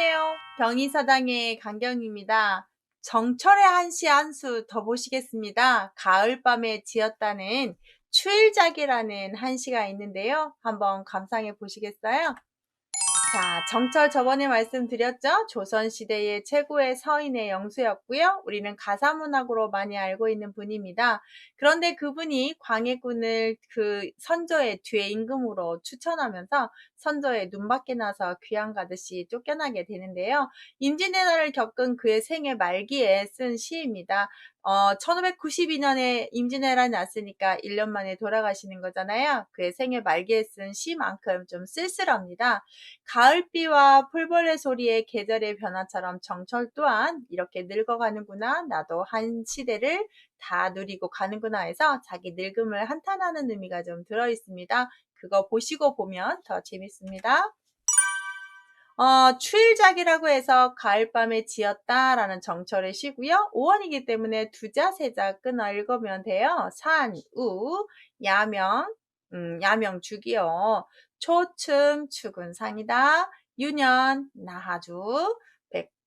안녕하세요. 경희사당의 강경입니다. 정철의 한시 한 수 더 보시겠습니다. 가을밤에 지었다는 추일작이라는 한시가 있는데요. 한번 감상해 보시겠어요? 자, 정철 저번에 말씀드렸죠? 조선시대의 최고의 서인의 영수였고요. 우리는 가사문학으로 많이 알고 있는 분입니다. 그런데 그분이 광해군을 그 선조의 뒤에 임금으로 추천하면서 선조의 눈밖에 나서 귀양 가듯이 쫓겨나게 되는데요. 임진왜란을 겪은 그의 생애 말기에 쓴 시입니다. 어, 1592년에 임진왜란이 났으니까 1년 만에 돌아가시는 거잖아요. 그의 생애 말기에 쓴 시만큼 좀 쓸쓸합니다. 가을비와 풀벌레 소리의 계절의 변화처럼 정철 또한 이렇게 늙어가는구나. 나도 한 시대를 다 누리고 가는구나 해서 자기 늙음을 한탄하는 의미가 좀 들어 있습니다. 그거 보시고 보면 더 재밌습니다. 어, 추일작이라고 해서 가을밤에 지었다라는 정철의 시고요. 5원이기 때문에 두자, 세자 끊어 읽으면 돼요. 산, 우, 야명, 음, 야명 죽이요. 초춤, 축은상이다. 유년, 나하주,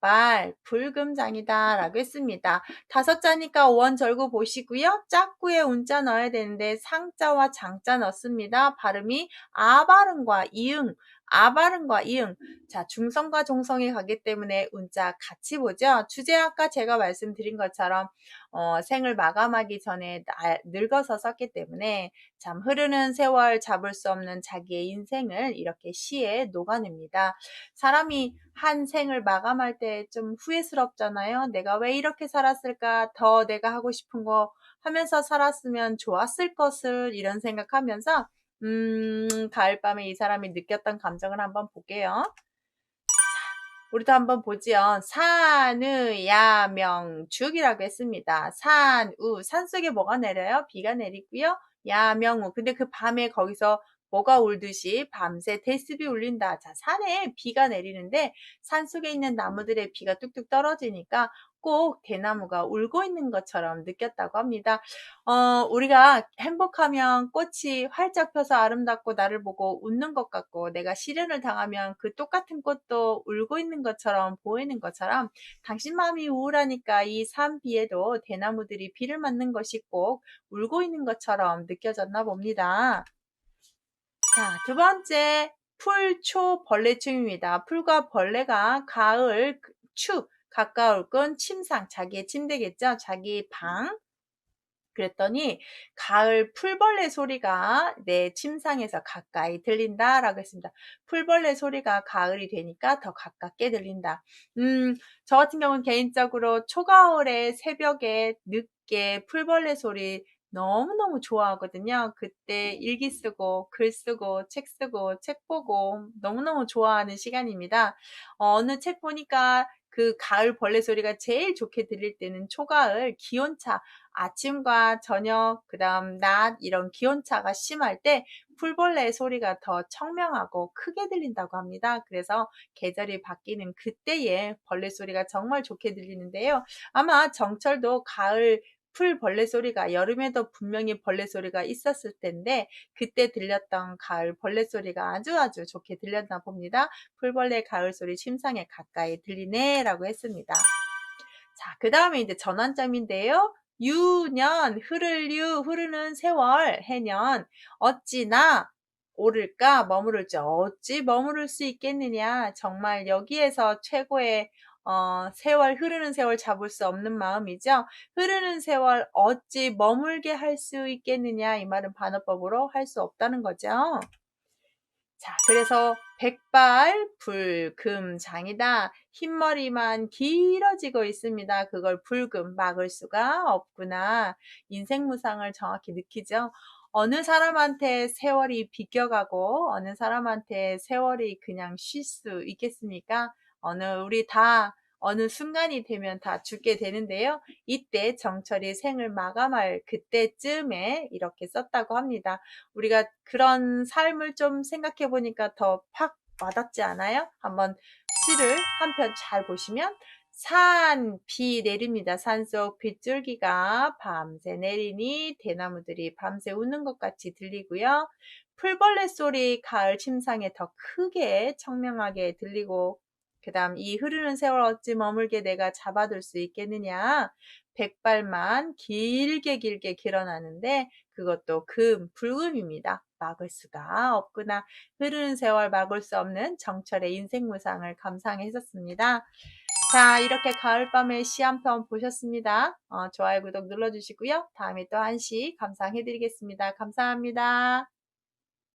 백발, 불금장이다. 라고 했습니다. 다섯 자니까 원 절구 보시고요. 짝구에 운자 넣어야 되는데 상자와 장자 넣습니다. 발음이 아 발음과 이응, 아 발음과 이응. 자, 중성과 종성이 가기 때문에 운자 같이 보죠. 주제 아까 제가 말씀드린 것처럼 어, 생을 마감하기 전에 나, 늙어서 썼기 때문에 참 흐르는 세월 잡을 수 없는 자기의 인생을 이렇게 시에 녹아냅니다. 사람이 한 생을 마감할 때 좀 후회스럽잖아요. 내가 왜 이렇게 살았을까? 더 내가 하고 싶은 거 하면서 살았으면 좋았을 것을 이런 생각하면서 음, 가을밤에 이 사람이 느꼈던 감정을 한번 볼게요. 우리도 한번 보지요. 산의 야명죽이라고 했습니다. 산우 산속에 뭐가 내려요? 비가 내리고요. 야명우 근데 그 밤에 거기서 뭐가 울듯이 밤새 대습이 울린다. 자, 산에 비가 내리는데 산 속에 있는 나무들의 비가 뚝뚝 떨어지니까 꼭 대나무가 울고 있는 것처럼 느꼈다고 합니다. 어, 우리가 행복하면 꽃이 활짝 펴서 아름답고 나를 보고 웃는 것 같고 내가 시련을 당하면 그 똑같은 꽃도 울고 있는 것처럼 보이는 것처럼 당신 마음이 우울하니까 이 산비에도 대나무들이 비를 맞는 것이 꼭 울고 있는 것처럼 느껴졌나 봅니다. 자, 두 번째 풀, 초, 벌레춤입니다. 풀과 벌레가 가을, 추, 가까울 건 침상, 자기의 침대겠죠? 자기 방. 그랬더니 가을 풀벌레 소리가 내 침상에서 가까이 들린다 라고 했습니다. 풀벌레 소리가 가을이 되니까 더 가깝게 들린다. 음, 저 같은 경우는 개인적으로 초가을에 새벽에 늦게 풀벌레 소리 너무너무 좋아하거든요. 그때 일기 쓰고 글 쓰고 책 쓰고 책 보고 너무너무 좋아하는 시간입니다. 어, 느 책 보니까 그 가을 벌레 소리가 제일 좋게 들릴 때는 초가을 기온차 아침과 저녁 그다음 낮 이런 기온차가 심할 때 풀벌레 소리가 더 청명하고 크게 들린다고 합니다. 그래서 계절이 바뀌는 그때에 벌레 소리가 정말 좋게 들리는데요. 아마 정철도 가을 풀 벌레 소리가 여름에도 분명히 벌레 소리가 있었을 텐데 그때 들렸던 가을 벌레 소리가 아주 아주 좋게 들렸나 봅니다. 풀벌레 가을 소리 침상에 가까이 들리네 라고 했습니다. 자, 그 다음에 이제 전환점인데요. 유년, 흐를 유, 흐르는 세월, 해년, 어찌나 오를까, 머무를지, 어찌 머무를 수 있겠느냐. 정말 여기에서 최고의 어, 세월, 흐르는 세월 잡을 수 없는 마음이죠. 흐르는 세월 어찌 머물게 할 수 있겠느냐. 이 말은 반어법으로 할 수 없다는 거죠. 자, 그래서 백발 불금장이다. 흰머리만 길어지고 있습니다. 그걸 불금 막을 수가 없구나. 인생 무상을 정확히 느끼죠. 어느 사람한테 세월이 비껴가고 어느 사람한테 세월이 그냥 쉴 수 있겠습니까? 어느 우리 다 어느 순간이 되면 다 죽게 되는데요. 이때 정철이 생을 마감할 그때쯤에 이렇게 썼다고 합니다. 우리가 그런 삶을 좀 생각해 보니까 더 팍 와닿지 않아요? 한번 시를 한 편 잘 보시면 산, 비 내립니다. 산속 빗줄기가 밤새 내리니 대나무들이 밤새 우는 것 같이 들리고요. 풀벌레 소리 가을 침상에 더 크게 청명하게 들리고 그 다음 이 흐르는 세월 어찌 머물게 내가 잡아둘 수 있겠느냐. 백발만 길게 길게 길어나는데 그것도 금, 불금입니다. 막을 수가 없구나. 흐르는 세월 막을 수 없는 정철의 인생무상을 감상했었습니다. 자, 이렇게 가을밤의 시 한 편 보셨습니다. 어, 좋아요, 구독 눌러주시고요. 다음에 또 한 시 감상해드리겠습니다. 감사합니다.